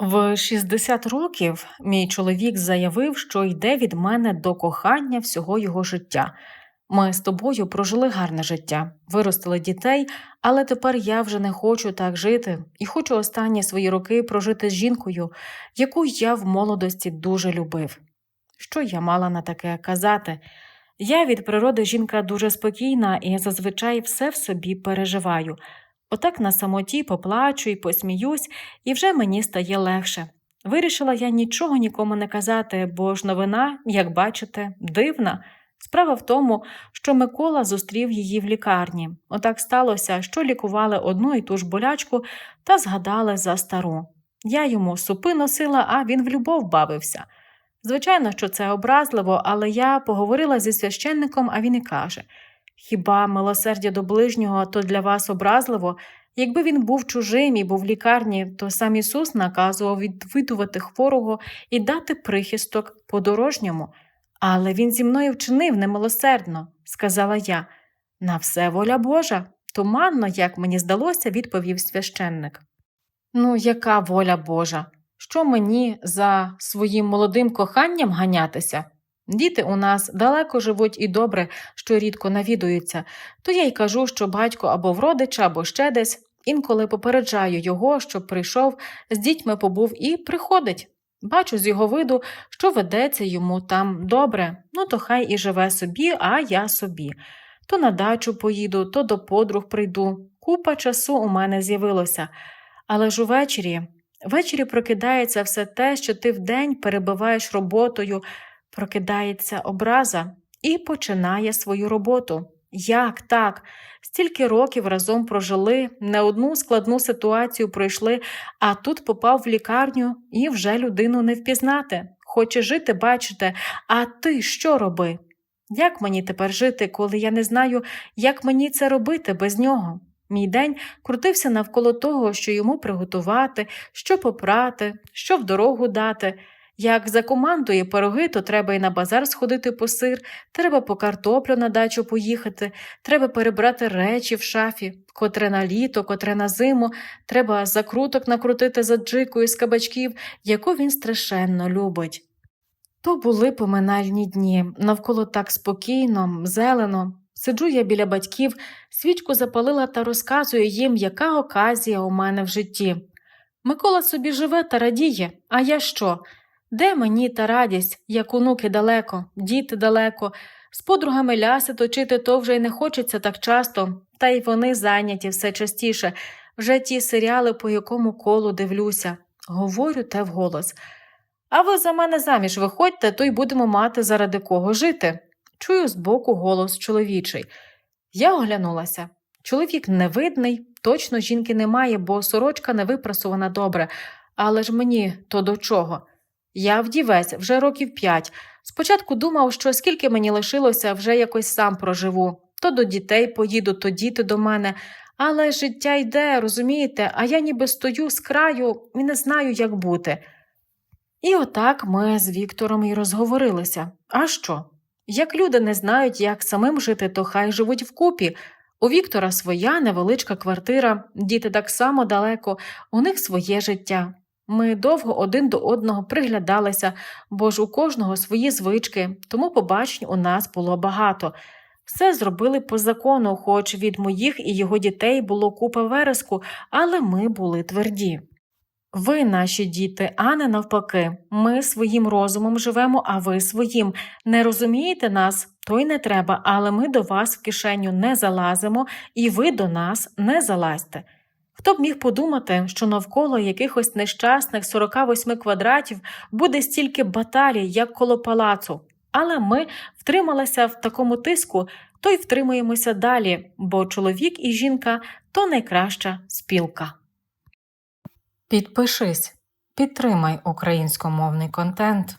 В 60 років мій чоловік заявив, що йде від мене до кохання всього його життя. Ми з тобою прожили гарне життя, виростили дітей, але тепер я вже не хочу так жити і хочу останні свої роки прожити з жінкою, яку я в молодості дуже любив. Що я мала на таке казати? Я від природи жінка дуже спокійна і зазвичай все в собі переживаю. Отак на самоті поплачу і посміюсь, і вже мені стає легше. Вирішила я нічого нікому не казати, бо ж новина, як бачите, дивна. Справа в тому, що Микола зустрів її в лікарні. Отак сталося, що лікували одну і ту ж болячку та згадали за стару. Я йому супи носила, а він в любов бавився. Звичайно, що це образливо, але я поговорила зі священником, а він і каже: Хіба милосердя до ближнього то для вас образливо? Якби він був чужим і був в лікарні, то сам Ісус наказував відвідувати хворого і дати прихисток подорожньому. Але він зі мною вчинив немилосердно, сказала я. На все воля Божа, туманно, як мені здалося, відповів священник. Ну, яка воля Божа? Що мені за своїм молодим коханням ганятися? Діти у нас далеко живуть і добре, що рідко навідуються, то я й кажу, що батько або в родича, або ще десь. Інколи попереджаю його, щоб прийшов, з дітьми побув і приходить. Бачу з його виду, що ведеться йому там добре, ну то хай і живе собі, а я собі. То на дачу поїду, то до подруг прийду. Купа часу у мене з'явилося. Але ж увечері, ввечері прокидається все те, що ти вдень перебиваєш роботою, прокидається образа і починає свою роботу. Як так? Стільки років разом прожили, не одну складну ситуацію пройшли, а тут попав в лікарню і вже людину не впізнати. Хоче жити, бачите, а ти що роби? Як мені тепер жити, коли я не знаю, як мені це робити без нього? Мій день крутився навколо того, що йому приготувати, що попрати, що в дорогу дати. Як закомандує пироги, то треба і на базар сходити по сир, треба по картоплю на дачу поїхати, треба перебрати речі в шафі, котре на літо, котре на зиму, треба закруток накрутити за джикою з кабачків, яку він страшенно любить. То були поминальні дні, навколо так спокійно, зелено. Сиджу я біля батьків, свічку запалила та розказую їм, яка оказія у мене в житті. Микола собі живе та радіє, а я що? Де мені та радість, як онуки далеко, діти далеко, з подругами ляси точити то вже й не хочеться так часто, та й вони зайняті все частіше, вже ті серіали, по якому колу дивлюся. Говорю те вголос. А ви за мене заміж виходьте, то й будемо мати заради кого жити. Чую збоку голос чоловічий. Я оглянулася. Чоловік невидний, точно жінки немає, бо сорочка не випрасована добре, але ж мені то до чого? Я вдівець вже років п'ять. Спочатку думав, що скільки мені лишилося, вже якось сам проживу. То до дітей поїду, то діти до мене. Але життя йде, розумієте, а я ніби стою з краю і не знаю, як бути. І отак ми з Віктором і розговорилися. А що? Як люди не знають, як самим жити, то хай живуть вкупі. У Віктора своя невеличка квартира, діти так само далеко, у них своє життя. Ми довго один до одного приглядалися, бо ж у кожного свої звички, тому побачень у нас було багато. Все зробили по закону, хоч від моїх і його дітей було купа вереску, але ми були тверді. Ви, наші діти, а не навпаки, ми своїм розумом живемо, а ви своїм. Не розумієте нас, то й не треба, але ми до вас в кишеню не залазимо, і ви до нас не залазьте. Хто б міг подумати, що навколо якихось нещасних 48 квадратів буде стільки баталій, як коло палацу, але ми втрималися в такому тиску, то й втримуємося далі, бо чоловік і жінка то найкраща спілка. Підпишись, підтримай українськомовний контент.